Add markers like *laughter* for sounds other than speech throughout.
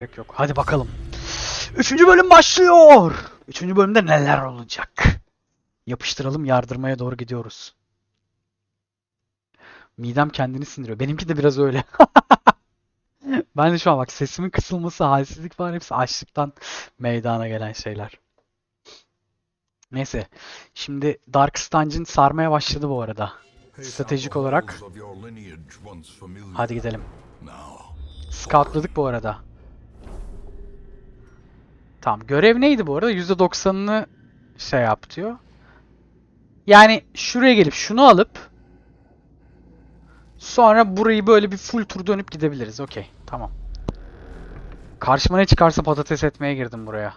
Gerek yok. Hadi bakalım. Üçüncü bölüm başlıyor. Üçüncü bölümde neler olacak? Yapıştıralım yardırmaya doğru gidiyoruz. Midem kendini sindiriyor. Benimki de biraz öyle. *laughs* Ben de şu an bak sesimin kısılması, halsizlik falan hepsi açlıktan meydana gelen şeyler. Neyse. Şimdi Dark Dungeon sarmaya başladı bu arada. Stratejik olarak. Hadi gidelim. Scoutladık bu arada. Tamam. Görev neydi bu arada? %90'ını şey yap diyor. Yani şuraya gelip şunu alıp sonra burayı böyle bir full tur dönüp gidebiliriz. Okey. Tamam. Karşıma ne çıkarsa patates etmeye girdim buraya.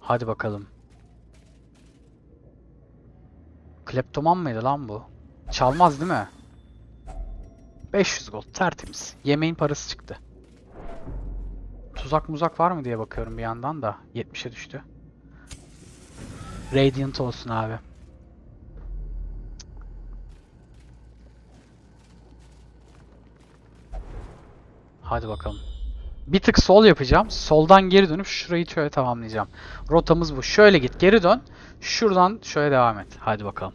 Hadi bakalım. Kleptoman mıydı lan bu? Çalmaz değil mi? 500 gold tertemiz. Yemeğin parası çıktı. Tuzak muzak var mı diye bakıyorum bir yandan da. 70'e düştü. Radiant olsun abi. Hadi bakalım. Bir tık sol yapacağım. Soldan geri dönüp şurayı şöyle tamamlayacağım. Rotamız bu. Şöyle git geri dön. Şuradan şöyle devam et. Hadi bakalım.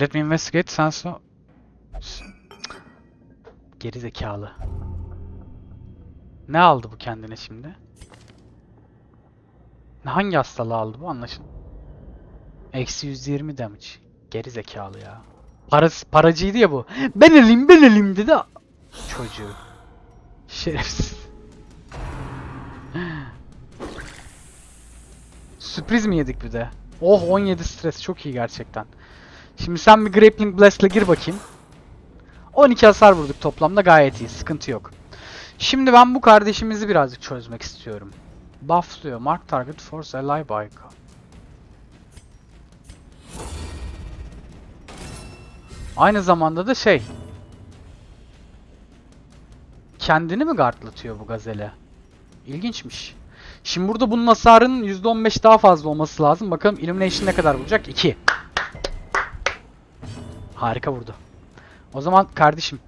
Let me investigate. Sen so... Geri zekalı. Ne aldı bu kendine şimdi? Hangi hastalığı aldı bu anlaşıl. Eksi 120 damage. Geri zekalı ya. Parası, paracıydı ya bu. Ben elim ben elim dedi. Çocuğu. Şerefsiz. *laughs* Sürpriz mi yedik bir de? Oh 17 stres çok iyi gerçekten. Şimdi sen bir Grappling Blast'la gir bakayım. 12 hasar vurduk toplamda gayet iyi. Sıkıntı yok. Şimdi ben bu kardeşimizi birazcık çözmek istiyorum. Bufflıyor. Mark target force ally by Aynı zamanda da şey. Kendini mi guardlatıyor bu gazele? İlginçmiş. Şimdi burada bunun hasarının %15 daha fazla olması lazım. Bakalım Illumination ne kadar vuracak? 2. Harika vurdu. O zaman kardeşim.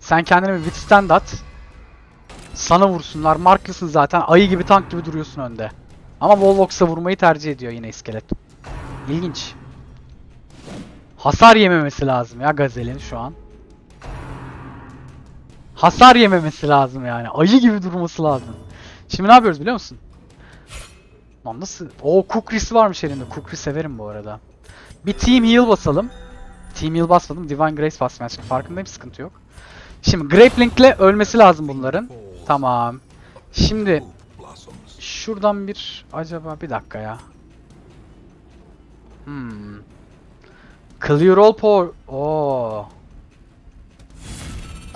Sen kendine bir withstand at. Sana vursunlar. Marklısın zaten. Ayı gibi tank gibi duruyorsun önde. Ama Volvox'a vurmayı tercih ediyor yine iskelet. İlginç. Hasar yememesi lazım ya Gazel'in şu an. Hasar yememesi lazım yani. Ayı gibi durması lazım. Şimdi ne yapıyoruz biliyor musun? Lan nasıl? O Kukri'si varmış elinde. Kukri severim bu arada. Bir Team Heal basalım. Team Heal basmadım. Divine Grace basmaya çalıştım. Farkındayım sıkıntı yok. Şimdi Grappling'le ölmesi lazım bunların. Tamam. Şimdi şuradan bir acaba bir dakika ya. Hmm. Clear all por... Oo.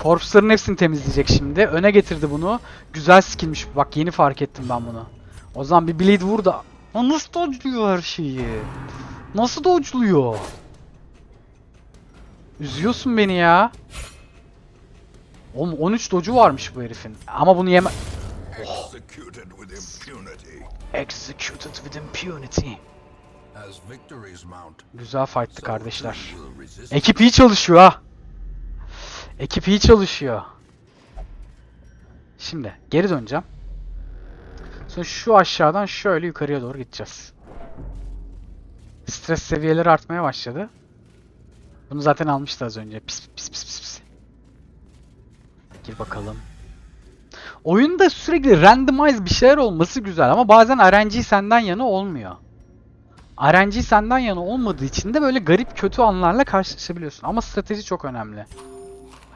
Corpse'ların hepsini temizleyecek şimdi. Öne getirdi bunu. Güzel skillmiş. Bak yeni fark ettim ben bunu. O zaman bir bleed vur da. Nasıl dodge'luyor her şeyi? Nasıl dodge'luyor? Üzüyorsun beni ya. Oğlum 13 dodge'u varmış bu herifin. Ama bunu yeme... Executed with impunity. Executed with impunity. Güzel fight'tı kardeşler. Ekip iyi çalışıyor ha. Ekip iyi çalışıyor. Şimdi geri döneceğim. Sonra şu aşağıdan şöyle yukarıya doğru gideceğiz. Stres seviyeleri artmaya başladı. Bunu zaten almıştı az önce. Pis pis pis pis pis. Gir bakalım. Oyunda sürekli randomize bir şeyler olması güzel ama bazen RNG senden yana olmuyor. RNG senden yana olmadığı için de böyle garip kötü anlarla karşılaşabiliyorsun. Ama strateji çok önemli.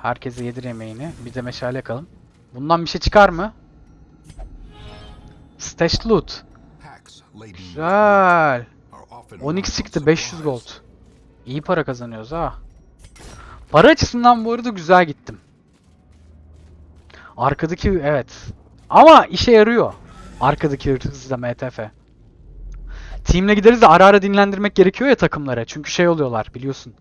Herkese yedir yemeğini. Bir de meşale yakalım. Bundan bir şey çıkar mı? Stash loot. Güzel. are often Onyx run çıktı on 500 gold. İyi para kazanıyoruz ha. Para açısından bu arada güzel gittim. Arkadaki evet. Ama işe yarıyor. Arkadaki hızla MTF. Team'le gideriz de ara ara dinlendirmek gerekiyor ya takımlara. Çünkü şey oluyorlar biliyorsun.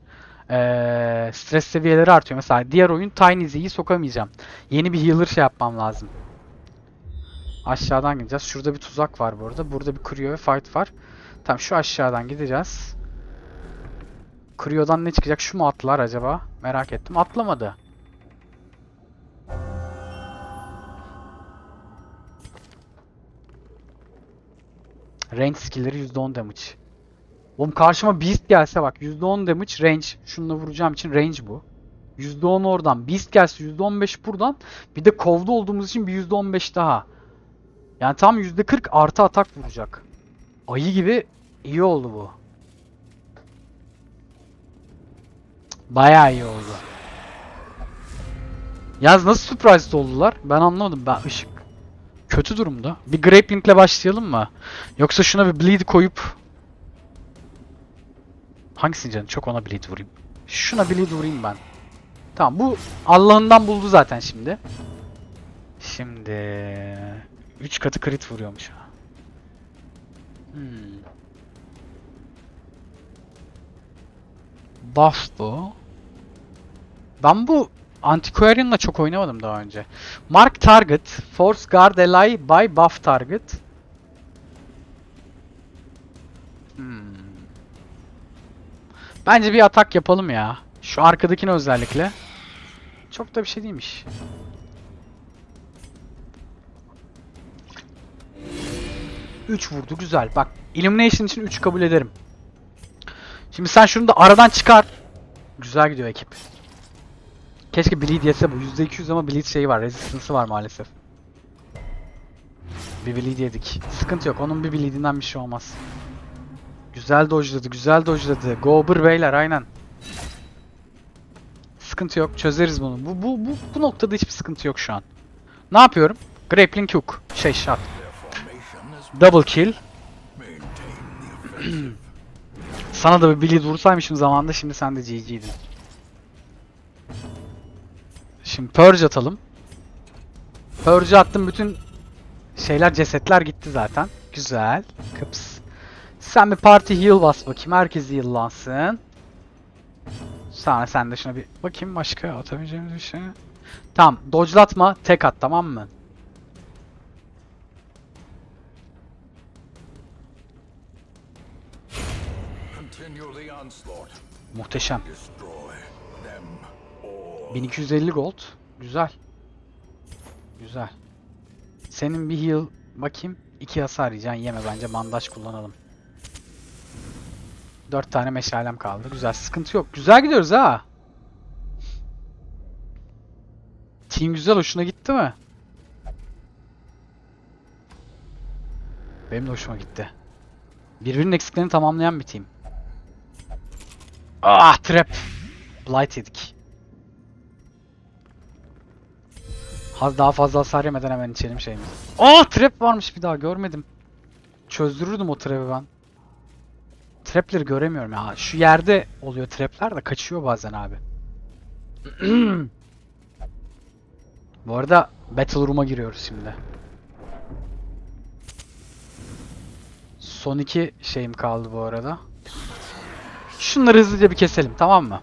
Ee, stres seviyeleri artıyor. Mesela diğer oyun Tiny Z'yi sokamayacağım. Yeni bir healer şey yapmam lazım. Aşağıdan gideceğiz. Şurada bir tuzak var bu arada. Burada bir Cryo ve fight var. Tamam şu aşağıdan gideceğiz. Krio'dan ne çıkacak? Şu mu atlar acaba? Merak ettim. Atlamadı. Range skill'leri %10 damage. Oğlum karşıma Beast gelse bak %10 damage range. Şununla vuracağım için range bu. %10 oradan. Beast gelse %15 buradan. Bir de kovda olduğumuz için bir %15 daha. Yani tam %40 artı atak vuracak. Ayı gibi iyi oldu bu. Bayağı iyi oldu. Yaz nasıl surprised oldular? Ben anlamadım. Ben ışık kötü durumda. Bir grappling'le başlayalım mı? Yoksa şuna bir bleed koyup Hangisini canım? Çok ona bleed vurayım. Şuna bleed vurayım ben. Tamam bu Allah'ından buldu zaten şimdi. Şimdi 3 katı crit vuruyormuş. Hmm. Buff bu. Ben bu Antiquarian'la çok oynamadım daha önce. Mark target, force guard ally by buff target. Hmm. Bence bir atak yapalım ya. Şu arkadakine özellikle. Çok da bir şey değilmiş. Üç vurdu güzel. Bak Illumination için 3 kabul ederim. Şimdi sen şunu da aradan çıkar. Güzel gidiyor ekip. Keşke bleed yese bu. %200 ama bleed şeyi var. Resistance'ı var maalesef. Bir bleed yedik. Sıkıntı yok. Onun bir bleedinden bir şey olmaz. Güzel dojladı. Güzel dojladı. Gober beyler aynen. Sıkıntı yok. Çözeriz bunu. Bu, bu, bu, bu noktada hiçbir sıkıntı yok şu an. Ne yapıyorum? Grappling hook. Şey shot. Double kill. *clears throat* Sana da bir bleed vursaymışım zamanında şimdi sen de GG'din. Şimdi purge atalım. Purge attım bütün şeyler cesetler gitti zaten. Güzel. Kıps. Sen bir party heal bas bakayım. Herkes heal'lansın. Sonra sen de şuna bir bakayım başka atabileceğimiz bir şey. Tamam. Dodge'latma. Tek at tamam mı? Muhteşem. Destroy them all. 1250 gold. Güzel. Güzel. Senin bir heal bakayım. 2 hasar yiyeceksin. Yeme bence bandaj kullanalım. 4 tane meşalem kaldı. Güzel. Sıkıntı yok. Güzel gidiyoruz ha. Team güzel. Hoşuna gitti mi? Benim de hoşuma gitti. Birbirinin eksiklerini tamamlayan bir team. Ah trap. Blight yedik. Haz daha fazla hasar yemeden hemen içelim şeyimizi. Aa trap varmış bir daha görmedim. Çözdürürdüm o trap'i ben. Trapleri göremiyorum ya. Şu yerde oluyor trapler de kaçıyor bazen abi. *clears throat* Bu arada Battle Room'a giriyoruz şimdi. Son iki şeyim kaldı bu arada. Şunları hızlıca bir keselim tamam mı?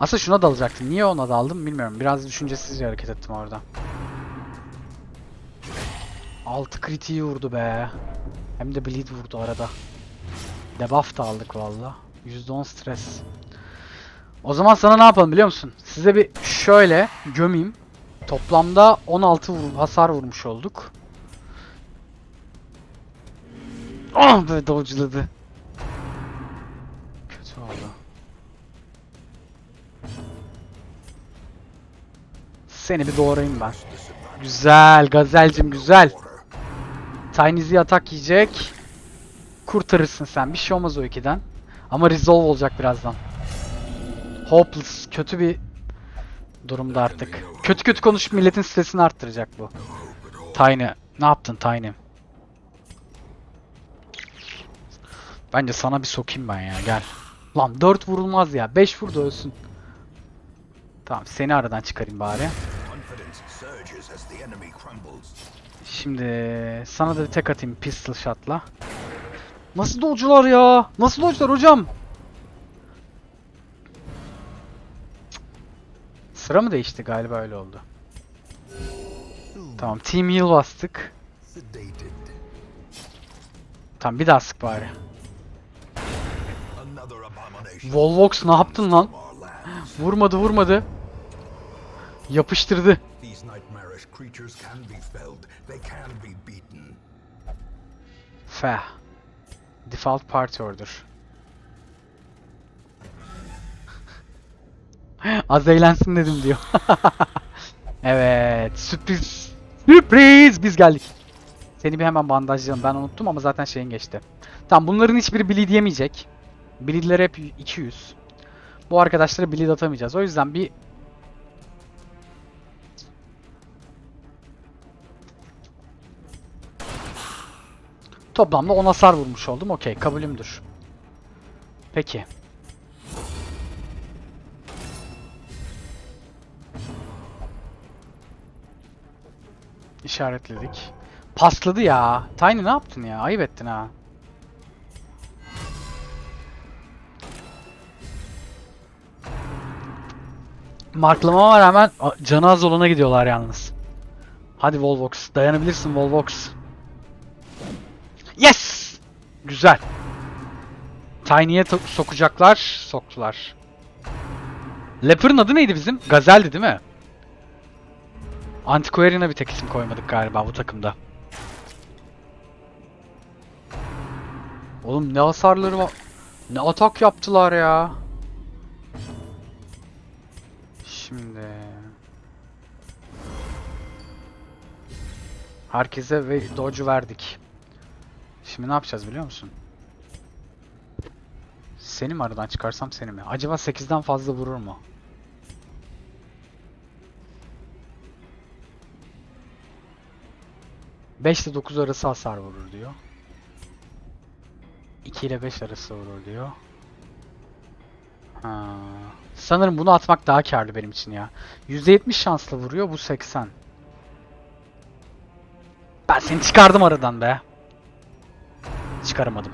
Aslında şuna dalacaktım. Niye ona daldım bilmiyorum. Biraz düşüncesizce hareket ettim orada. 6 kritiği vurdu be. Hem de bleed vurdu arada. Debuff da aldık valla. %10 stres. O zaman sana ne yapalım biliyor musun? Size bir şöyle gömeyim. Toplamda 16 vur- hasar vurmuş olduk. Ah be dodge'ladı. Seni bir doğrayayım ben. Güzel gazelcim güzel. Tiny'zi atak yiyecek. Kurtarırsın sen. Bir şey olmaz o ikiden. Ama resolve olacak birazdan. Hopeless. Kötü bir durumda artık. Kötü kötü konuşup milletin stresini arttıracak bu. Tiny. Ne yaptın Tiny? Bence sana bir sokayım ben ya gel. Lan 4 vurulmaz ya. 5 vur da ölsün. Tamam seni aradan çıkarayım bari. Şimdi sana da bir tek atayım pistol shot'la. Nasıl dodge'lar ya? Nasıl dodge'lar hocam? Sıra mı değişti galiba öyle oldu. Tamam team heal bastık. Tamam bir daha sık bari. Volvox ne yaptın lan? Vurmadı vurmadı. Yapıştırdı. Creatures can be felled. They can be beaten. F. Default party order. *laughs* Az eğlensin dedim diyor. *laughs* evet, sürpriz. Sürpriz! Biz geldik. Seni bir hemen bandajlayalım. Ben unuttum ama zaten şeyin geçti. Tamam bunların hiçbiri bleed yemeyecek. Bleed'ler hep 200. Bu arkadaşlara bleed atamayacağız. O yüzden bir Toplamda 10 hasar vurmuş oldum. Okey, kabulümdür. Peki. İşaretledik. Pasladı ya. Tiny ne yaptın ya? Ayıp ettin ha. Marklamama rağmen canı az olana gidiyorlar yalnız. Hadi Volvox. Dayanabilirsin Volvox. Yes! Güzel. Tiny'ye to- sokacaklar. Soktular. Leper'ın adı neydi bizim? Gazel'di değil mi? Antiquarian'a bir tek isim koymadık galiba bu takımda. Oğlum ne hasarları var. Ne atak yaptılar ya. Şimdi... Herkese ve dodge verdik. Şimdi ne yapacağız biliyor musun? Seni mi aradan çıkarsam seni mi? Acaba 8'den fazla vurur mu? Beş ile 9 arası hasar vurur diyor. 2 ile 5 arası vurur diyor. Ha. Sanırım bunu atmak daha karlı benim için ya. %70 şansla vuruyor bu 80. Ben seni çıkardım aradan be. Çıkaramadım.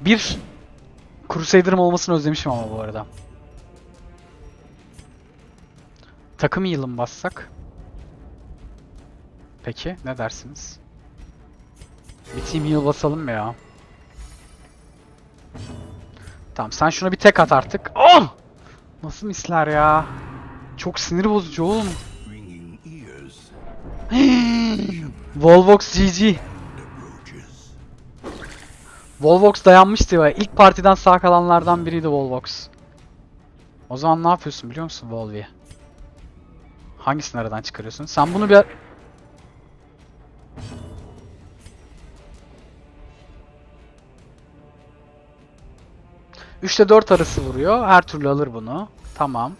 Bir Crusader'ım olmasını özlemişim ama bu arada. Takım yılın bassak. Peki ne dersiniz? Bir team heal basalım mı ya? Tamam sen şuna bir tek at artık. Oh! Nasıl misler ya? Çok sinir bozucu oğlum. *gasps* Volvox GG. Volvox dayanmıştı ya. İlk partiden sağ kalanlardan biriydi Volvox. O zaman ne yapıyorsun biliyor musun Volvi? Hangisini aradan çıkarıyorsun? Sen bunu bir... 3 ile 4 arası vuruyor. Her türlü alır bunu. Tamam.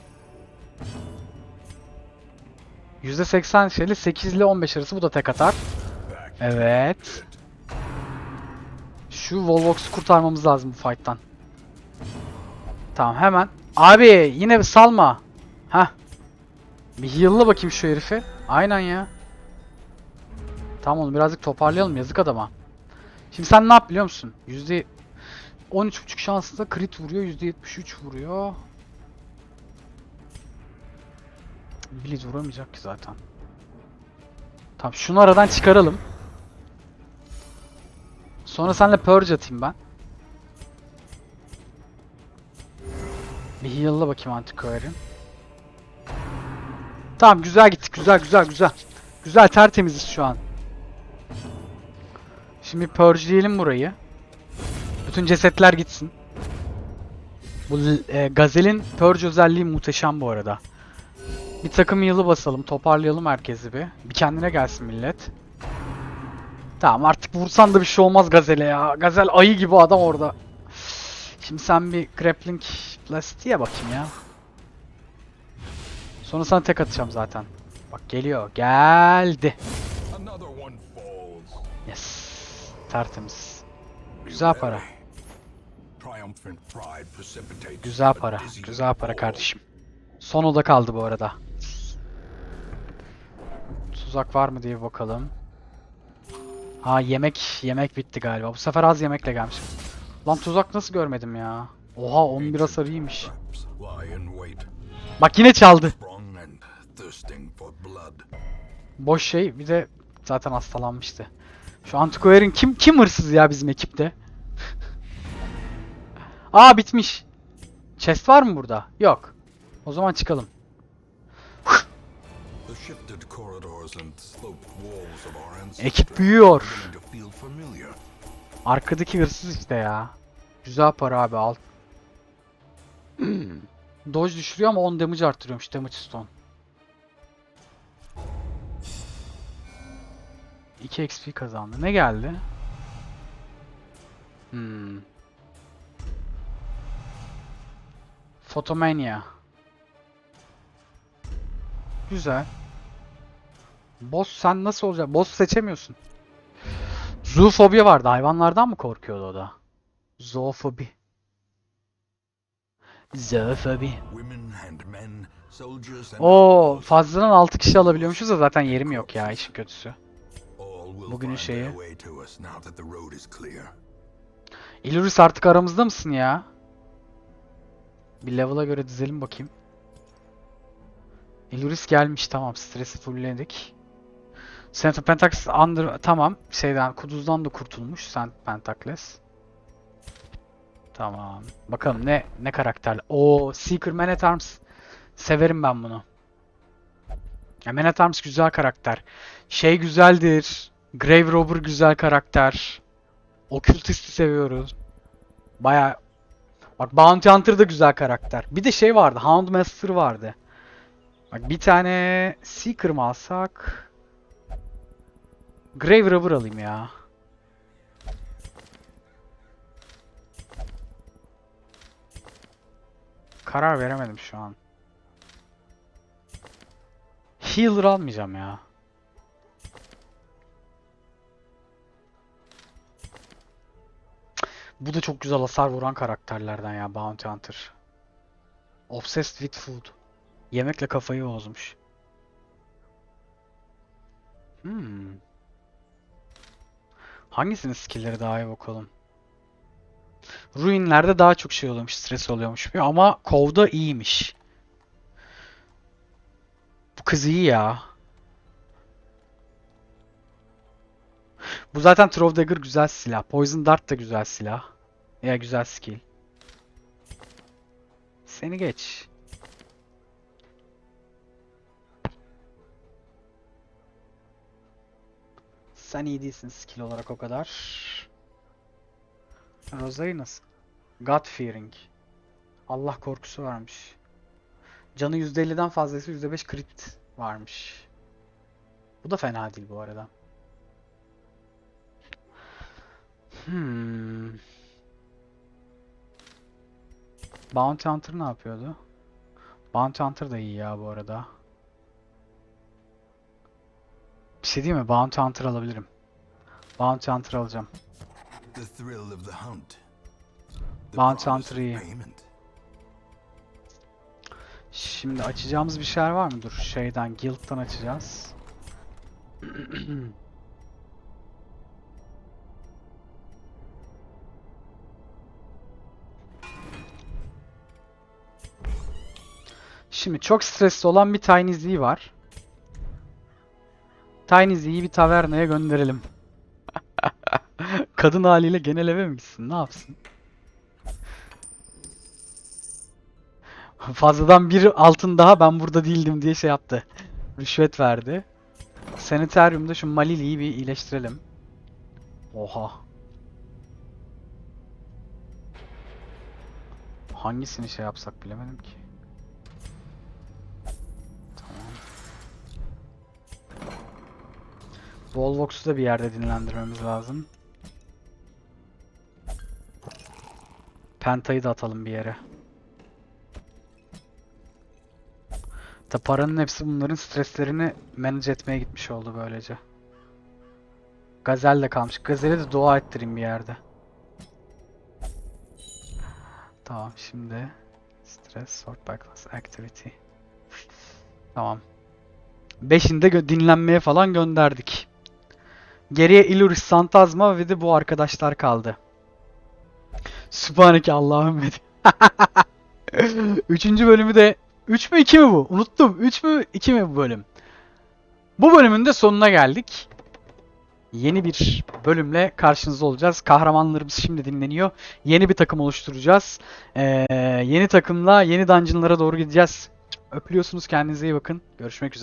%80 şeyle 8 ile 15 arası bu da tek atar. Evet. Şu Volvox'u kurtarmamız lazım bu fight'tan. Tamam hemen. Abi yine bir salma. Heh. Bir heal'la bakayım şu herifi. Aynen ya. Tamam onu birazcık toparlayalım yazık adama. Şimdi sen ne yap biliyor musun? Yüzde 13.5 şansla crit vuruyor. Yüzde 73 vuruyor. Bleed vuramayacak ki zaten. Tamam şunu aradan çıkaralım. Sonra senle purge atayım ben. Bir heal'la bakayım antiquarian. Tamam güzel gittik. Güzel güzel güzel. Güzel tertemiziz şu an. Şimdi purge'leyelim burayı. Bütün cesetler gitsin. Bu e, Gazel'in purge özelliği muhteşem bu arada. Bir takım yılı basalım, toparlayalım herkesi bir. Bir kendine gelsin millet. Tamam artık vursan da bir şey olmaz Gazel'e ya. Gazel ayı gibi adam orada. Şimdi sen bir grappling plastiğe bakayım ya. Sonra sana tek atacağım zaten. Bak geliyor. Geldi. Yes. Tertemiz. Güzel para. Güzel para. Güzel para kardeşim. Son oda kaldı bu arada. Tuzak var mı diye bakalım. Ha yemek yemek bitti galiba. Bu sefer az yemekle gelmişim. Lan tuzak nasıl görmedim ya? Oha 11 hasar iyiymiş. Bak yine çaldı. Boş şey bir de zaten hastalanmıştı. Şu Antiquarian kim kim hırsız ya bizim ekipte? *laughs* Aa bitmiş. Chest var mı burada? Yok. O zaman çıkalım. Ekip büyüyor. Arkadaki hırsız işte ya. Güzel para abi al. *clears throat* Dodge düşürüyor ama 10 damage arttırıyormuş damage stone. 2 XP kazandı. Ne geldi? Hmm. Photomania. Güzel. Boss sen nasıl olacak? Boss seçemiyorsun. Zoofobi vardı. Hayvanlardan mı korkuyordu o da? Zoofobi. Zoofobi. O fazladan 6 kişi alabiliyormuşuz da zaten yerim yok ya işin kötüsü. bugünün şeyi. Illuris artık aramızda mısın ya? Bir level'a göre dizelim bakayım. Illuris gelmiş tamam stresi fullledik. Saint Pentax under tamam şeyden kuduzdan da kurtulmuş Saint Pentacles. Tamam. Bakalım ne ne karakterli. O Seeker Man at Arms. Severim ben bunu. Ya Man at Arms güzel karakter. Şey güzeldir. Grave Robber güzel karakter. Occultist'i seviyoruz. Baya Bak Bounty Hunter da güzel karakter. Bir de şey vardı. Houndmaster vardı. Bak bir tane Seeker mı alsak? Grave Robber alayım ya. Karar veremedim şu an. Healer almayacağım ya. Bu da çok güzel hasar vuran karakterlerden ya Bounty Hunter. Obsessed with food. Yemekle kafayı bozmuş. Hmm. Hangisinin skill'leri daha iyi bakalım. Ruinlerde daha çok şey oluyormuş, stres oluyormuş. Ama Kov'da iyiymiş. Bu kız iyi ya. Bu zaten Throw Dagger güzel silah. Poison Dart da güzel silah. Ya güzel skill. Seni geç. Sen iyi değilsin skill olarak o kadar. Rosary nasıl? God Fearing. Allah korkusu varmış. Canı %50'den fazlaysa %5 crit varmış. Bu da fena değil bu arada. Hmm. Bounty Hunter ne yapıyordu? Bounty Hunter da iyi ya bu arada. Şey diyeyim mi? Bounty Hunter alabilirim. Bounty Hunter alacağım. Bounty Hunter iyi. Şimdi açacağımız bir şeyler var mı? Dur şeyden Guild'dan açacağız. *clears throat* Şimdi çok stresli olan bir Tiny Z var. Tiny Z'yi bir tavernaya gönderelim. *laughs* Kadın haliyle genel eve mi gitsin? Ne yapsın? *laughs* Fazladan bir altın daha ben burada değildim diye şey yaptı. Rüşvet verdi. Sanitarium'da şu Malili'yi bir iyileştirelim. Oha. Hangisini şey yapsak bilemedim ki. Volvox'u da bir yerde dinlendirmemiz lazım. Penta'yı da atalım bir yere. Da paranın hepsi bunların streslerini manage etmeye gitmiş oldu böylece. Gazel de kalmış. Gazel'e de dua ettireyim bir yerde. Tamam şimdi stress sort by class activity. Tamam. Beşinde dinlenmeye falan gönderdik. Geriye Illuris, Santazma ve de bu arkadaşlar kaldı. Sübhaneke Allah'ım *laughs* Üçüncü bölümü de 3 mü 2 mi bu? Unuttum. 3 mü 2 mi bu bölüm? Bu bölümün de sonuna geldik. Yeni bir bölümle karşınızda olacağız. Kahramanlarımız şimdi dinleniyor. Yeni bir takım oluşturacağız. Ee, yeni takımla yeni dungeonlara doğru gideceğiz. Öpülüyorsunuz. Kendinize iyi bakın. Görüşmek üzere.